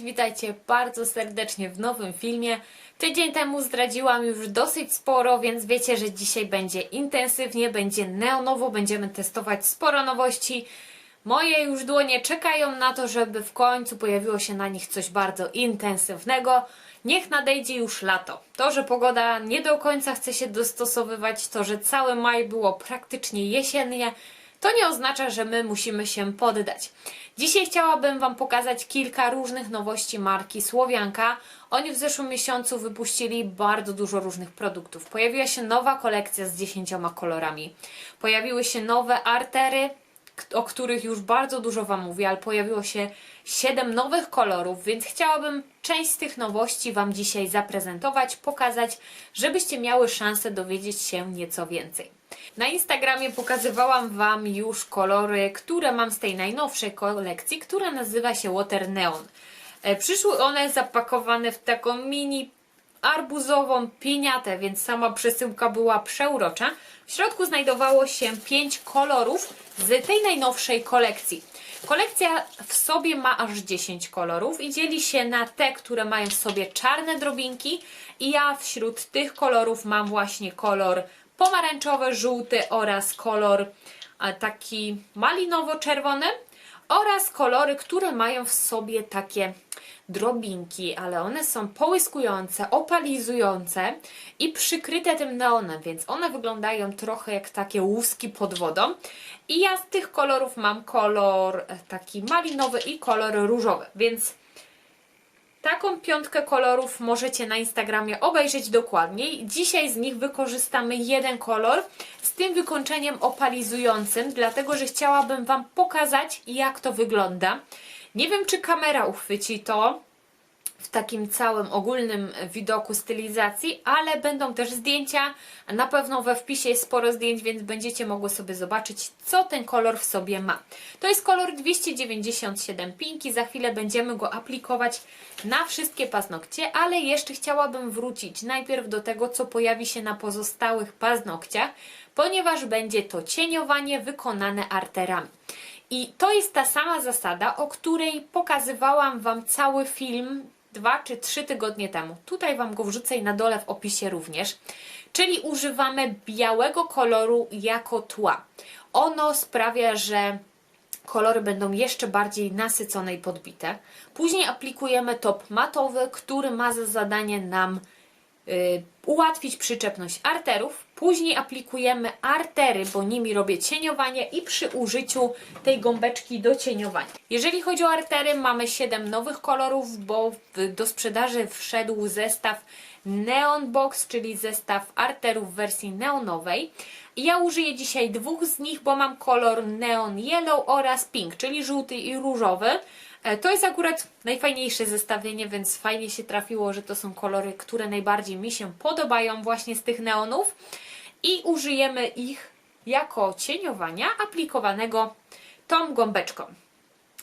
cześć, witajcie bardzo serdecznie w nowym filmie. Tydzień temu zdradziłam już dosyć sporo, więc wiecie, że dzisiaj będzie intensywnie, będzie neonowo, będziemy testować sporo nowości. Moje już dłonie czekają na to, żeby w końcu pojawiło się na nich coś bardzo intensywnego. Niech nadejdzie już lato. To, że pogoda nie do końca chce się dostosowywać, to, że cały maj było praktycznie jesiennie, to nie oznacza, że my musimy się poddać. Dzisiaj chciałabym Wam pokazać kilka różnych nowości marki Słowianka. Oni w zeszłym miesiącu wypuścili bardzo dużo różnych produktów. Pojawiła się nowa kolekcja z 10 kolorami. Pojawiły się nowe artery, o których już bardzo dużo Wam mówię, ale pojawiło się 7 nowych kolorów, więc chciałabym część z tych nowości Wam dzisiaj zaprezentować, pokazać, żebyście miały szansę dowiedzieć się nieco więcej. Na Instagramie pokazywałam Wam już kolory, które mam z tej najnowszej kolekcji, która nazywa się Water Neon. E, Przyszły one zapakowane w taką mini arbuzową pieniatę, więc sama przesyłka była przeurocza. W środku znajdowało się pięć kolorów z tej najnowszej kolekcji. Kolekcja w sobie ma aż 10 kolorów i dzieli się na te, które mają w sobie czarne drobinki i ja wśród tych kolorów mam właśnie kolor pomarańczowy, żółty oraz kolor taki malinowo-czerwony oraz kolory, które mają w sobie takie drobinki, ale one są połyskujące, opalizujące i przykryte tym neonem, więc one wyglądają trochę jak takie łuski pod wodą. I ja z tych kolorów mam kolor e, taki malinowy i kolor różowy, więc Taką piątkę kolorów możecie na Instagramie obejrzeć dokładniej. Dzisiaj z nich wykorzystamy jeden kolor z tym wykończeniem opalizującym, dlatego że chciałabym Wam pokazać, jak to wygląda. Nie wiem, czy kamera uchwyci to w takim całym ogólnym widoku stylizacji, ale będą też zdjęcia. Na pewno we wpisie jest sporo zdjęć, więc będziecie mogły sobie zobaczyć, co ten kolor w sobie ma. To jest kolor 297 pinki. Za chwilę będziemy go aplikować na wszystkie paznokcie, ale jeszcze chciałabym wrócić najpierw do tego, co pojawi się na pozostałych paznokciach, ponieważ będzie to cieniowanie wykonane arterami. I to jest ta sama zasada, o której pokazywałam Wam cały film dwa czy trzy tygodnie temu. Tutaj Wam go wrzucę i na dole w opisie również. Czyli używamy białego koloru jako tła. Ono sprawia, że kolory będą jeszcze bardziej nasycone i podbite. Później aplikujemy top matowy, który ma za zadanie nam y, ułatwić przyczepność arterów. Później aplikujemy artery, bo nimi robię cieniowanie i przy użyciu tej gąbeczki do cieniowania. Jeżeli chodzi o artery, mamy 7 nowych kolorów, bo do sprzedaży wszedł zestaw Neon Box, czyli zestaw arterów w wersji neonowej. Ja użyję dzisiaj dwóch z nich, bo mam kolor Neon Yellow oraz Pink, czyli żółty i różowy. E, To jest akurat najfajniejsze zestawienie, więc fajnie się trafiło, że to są kolory, które najbardziej mi się podobają właśnie z tych neonów. I użyjemy ich jako cieniowania aplikowanego tą gąbeczką.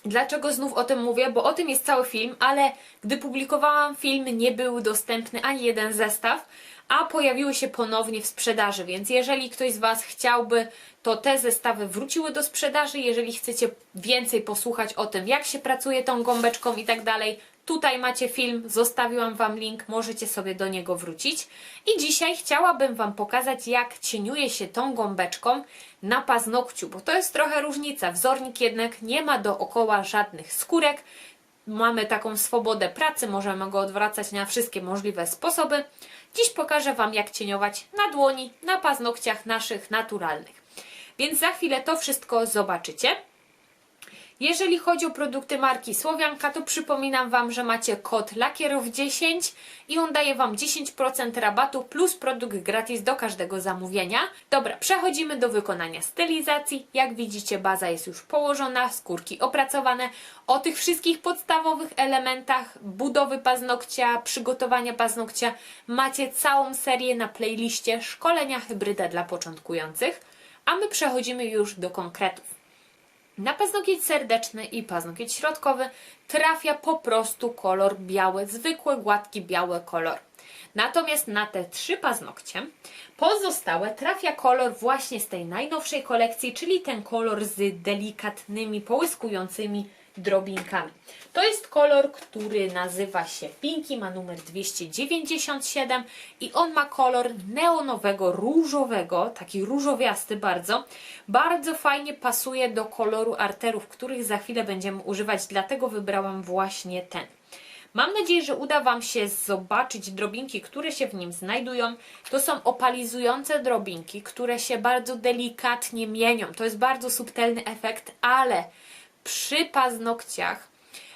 Dlaczego znów o tym mówię? Bo o tym jest cały film, ale gdy publikowałam film, nie był dostępny ani jeden zestaw, a pojawiły się ponownie w sprzedaży. Więc jeżeli ktoś z Was chciałby, to te zestawy wróciły do sprzedaży. Jeżeli chcecie więcej posłuchać o tym, jak się pracuje tą gąbeczką i tak dalej, Tutaj macie film, zostawiłam Wam link, możecie sobie do niego wrócić. I dzisiaj chciałabym Wam pokazać, jak cieniuje się tą gąbeczką na paznokciu, bo to jest trochę różnica. Wzornik jednak nie ma dookoła żadnych skórek. Mamy taką swobodę pracy, możemy go odwracać na wszystkie możliwe sposoby. Dziś pokażę Wam, jak cieniować na dłoni, na paznokciach naszych naturalnych. Więc za chwilę to wszystko zobaczycie. Jeżeli chodzi o produkty marki Słowianka, to przypominam Wam, że macie kod lakierow10 i on daje Wam 10% rabatu plus produkt gratis do każdego zamówienia. Dobra, przechodzimy do wykonania stylizacji. Jak widzicie, baza jest już położona, skórki opracowane. O tych wszystkich podstawowych elementach budowy paznokcia, przygotowania paznokcia macie całą serię na playliście Szkolenia Hybryda dla początkujących. A my przechodzimy już do konkretów. Na paznokieć serdeczny i paznokieć środkowy trafia po prostu kolor biały, zwykły, gładki, biały kolor. Natomiast na te trzy paznokcie pozostałe trafia kolor właśnie z tej najnowszej kolekcji, czyli ten kolor z delikatnymi, połyskującymi drobinkami. To jest kolor, który nazywa się Pinki, ma numer 297 i on ma kolor neonowego, różowego, taki różowiasty bardzo. Bardzo fajnie pasuje do koloru arterów, których za chwilę będziemy używać, dlatego wybrałam właśnie ten. Mam nadzieję, że uda Wam się zobaczyć drobinki, które się w nim znajdują. To są opalizujące drobinki, które się bardzo delikatnie mienią. To jest bardzo subtelny efekt, ale przy paznokciach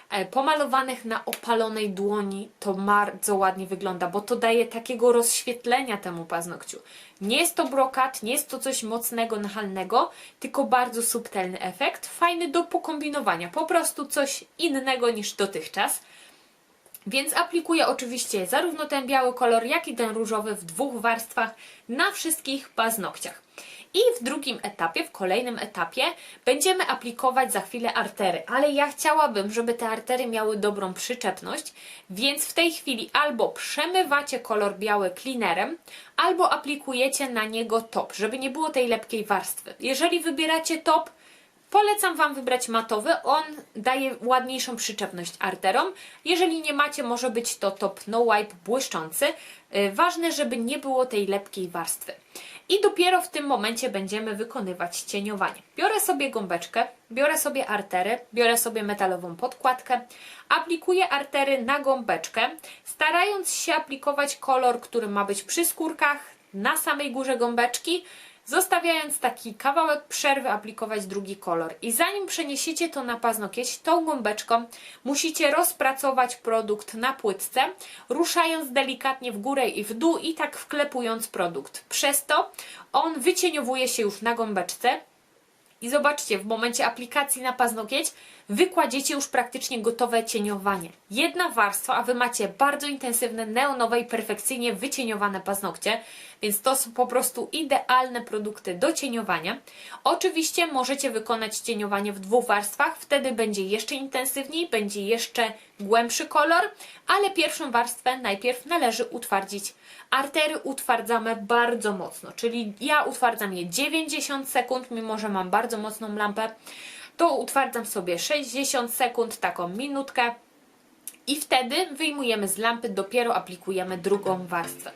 e, pomalowanych na opalonej dłoni to bardzo ładnie wygląda, bo to daje takiego rozświetlenia temu paznokciu. Nie jest to brokat, nie jest to coś mocnego, nachalnego, tylko bardzo subtelny efekt, fajny do pokombinowania, po prostu coś innego niż dotychczas. Więc aplikuję oczywiście zarówno ten biały kolor, jak i ten różowy w dwóch warstwach na wszystkich paznokciach. I w drugim etapie, w kolejnym etapie, będziemy aplikować za chwilę artery, ale ja chciałabym, żeby te artery miały dobrą przyczepność, więc w tej chwili albo przemywacie kolor biały cleanerem, albo aplikujecie na niego top, żeby nie było tej lepkiej warstwy. Jeżeli wybieracie top, Polecam Wam wybrać matowy, on daje ładniejszą przyczepność arterom. Jeżeli nie macie, może być to top no wipe błyszczący. Yy, Ważne, żeby nie było tej lepkiej warstwy. I dopiero w tym momencie będziemy wykonywać cieniowanie. Biorę sobie gąbeczkę, biorę sobie artery, biorę sobie metalową podkładkę, aplikuję artery na gąbeczkę, starając się aplikować kolor, który ma być przy skórkach, na samej górze gąbeczki, zostawiając taki kawałek przerwy aplikować drugi kolor. I zanim przeniesiecie to na paznokieć, tą gąbeczką musicie rozpracować produkt na płytce, ruszając delikatnie w górę i w dół i tak wklepując produkt. Przez to on wycieniowuje się już na gąbeczce, i zobaczcie, w momencie aplikacji na paznokieć wykładziecie już praktycznie gotowe cieniowanie. Jedna warstwa, a Wy macie bardzo intensywne, neonowe i perfekcyjnie wycieniowane paznokcie, więc to są po prostu idealne produkty do cieniowania. Oczywiście możecie wykonać cieniowanie w dwóch warstwach, wtedy będzie jeszcze intensywniej, będzie jeszcze głębszy kolor, ale pierwszą warstwę najpierw należy utwardzić. Artery utwardzamy bardzo mocno, czyli ja utwardzam je 90 sekund, mimo że mam bardzo mocną lampę, to utwardzam sobie 60 sekund, taką minutkę i wtedy wyjmujemy z lampy, dopiero aplikujemy drugą warstwę.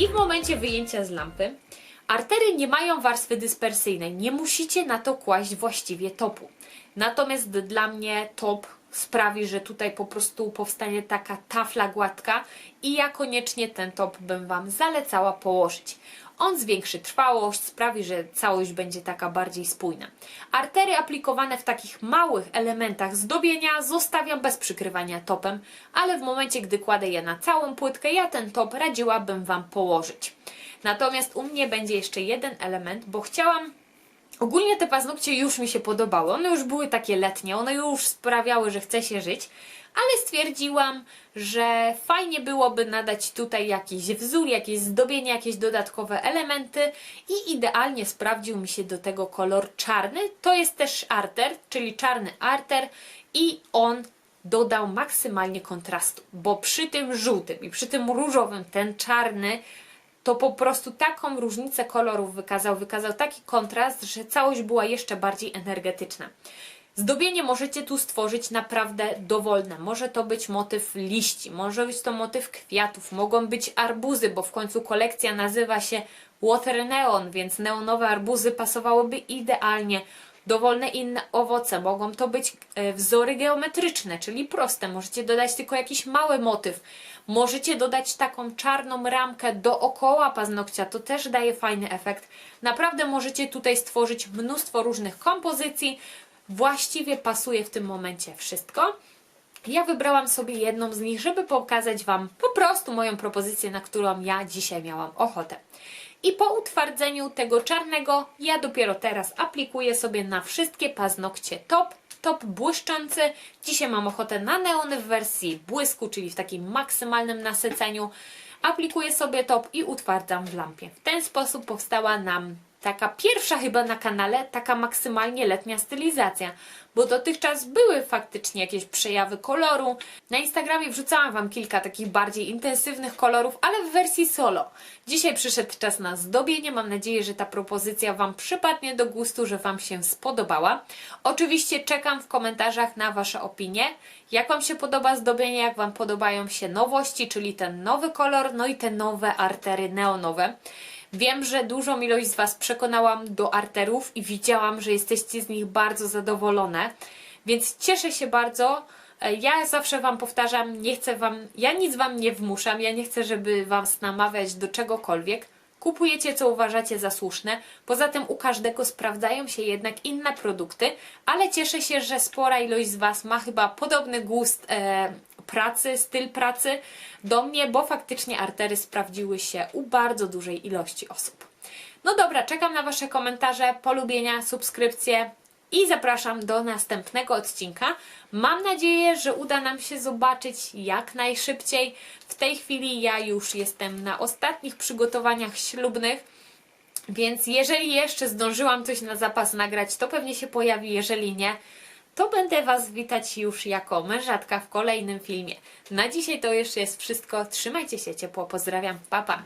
I w momencie wyjęcia z lampy artery nie mają warstwy dyspersyjnej. Nie musicie na to kłaść właściwie topu. Natomiast dla mnie top sprawi, że tutaj po prostu powstanie taka tafla gładka i ja koniecznie ten top bym Wam zalecała położyć. On zwiększy trwałość, sprawi, że całość będzie taka bardziej spójna. Artery aplikowane w takich małych elementach zdobienia zostawiam bez przykrywania topem, ale w momencie, gdy kładę je na całą płytkę, ja ten top radziłabym Wam położyć. Natomiast u mnie będzie jeszcze jeden element, bo chciałam Ogólnie te paznokcie już mi się podobały. One już były takie letnie, one już sprawiały, że chce się żyć, ale stwierdziłam, że fajnie byłoby nadać tutaj jakiś wzór, jakieś zdobienie, jakieś dodatkowe elementy i idealnie sprawdził mi się do tego kolor czarny. To jest też arter, czyli czarny arter i on dodał maksymalnie kontrastu, bo przy tym żółtym i przy tym różowym ten czarny to po prostu taką różnicę kolorów wykazał, wykazał taki kontrast, że całość była jeszcze bardziej energetyczna. Zdobienie możecie tu stworzyć naprawdę dowolne. Może to być motyw liści, może być to motyw kwiatów, mogą być arbuzy, bo w końcu kolekcja nazywa się Water Neon, więc neonowe arbuzy pasowałyby idealnie. Dowolne inne owoce, mogą to być e, wzory geometryczne, czyli proste. Możecie dodać tylko jakiś mały motyw. Możecie dodać taką czarną ramkę dookoła paznokcia, to też daje fajny efekt. Naprawdę możecie tutaj stworzyć mnóstwo różnych kompozycji. Właściwie pasuje w tym momencie wszystko. Ja wybrałam sobie jedną z nich, żeby pokazać Wam po prostu moją propozycję, na którą ja dzisiaj miałam ochotę. I po utwardzeniu tego czarnego, ja dopiero teraz aplikuję sobie na wszystkie paznokcie top, top błyszczący. Dzisiaj mam ochotę na neony w wersji błysku, czyli w takim maksymalnym nasyceniu. Aplikuję sobie top i utwardzam w lampie. W ten sposób powstała nam taka pierwsza chyba na kanale, taka maksymalnie letnia stylizacja, bo dotychczas były faktycznie jakieś przejawy koloru. Na Instagramie wrzucałam Wam kilka takich bardziej intensywnych kolorów, ale w wersji solo. Dzisiaj przyszedł czas na zdobienie. Mam nadzieję, że ta propozycja Wam przypadnie do gustu, że Wam się spodobała. Oczywiście czekam w komentarzach na Wasze opinie. Jak Wam się podoba zdobienie, jak Wam podobają się nowości, czyli ten nowy kolor, no i te nowe artery neonowe. Wiem, że dużą ilość z Was przekonałam do arterów i widziałam, że jesteście z nich bardzo zadowolone, więc cieszę się bardzo. E, Ja zawsze Wam powtarzam, nie chcę Wam, ja nic Wam nie wmuszam, ja nie chcę, żeby Was namawiać do czegokolwiek. Kupujecie, co uważacie za słuszne. Poza tym u każdego sprawdzają się jednak inne produkty, ale cieszę się, że spora ilość z Was ma chyba podobny gust e, pracy, styl pracy do mnie, bo faktycznie artery sprawdziły się u bardzo dużej ilości osób. No dobra, czekam na Wasze komentarze, polubienia, subskrypcje i zapraszam do następnego odcinka. Mam nadzieję, że uda nam się zobaczyć jak najszybciej. W tej chwili ja już jestem na ostatnich przygotowaniach ślubnych. Więc jeżeli jeszcze zdążyłam coś na zapas nagrać, to pewnie się pojawi. Jeżeli nie, to będę Was witać już jako mężatka w kolejnym filmie. Na dzisiaj to już jest wszystko. Trzymajcie się ciepło. Pozdrawiam. Pa, pa.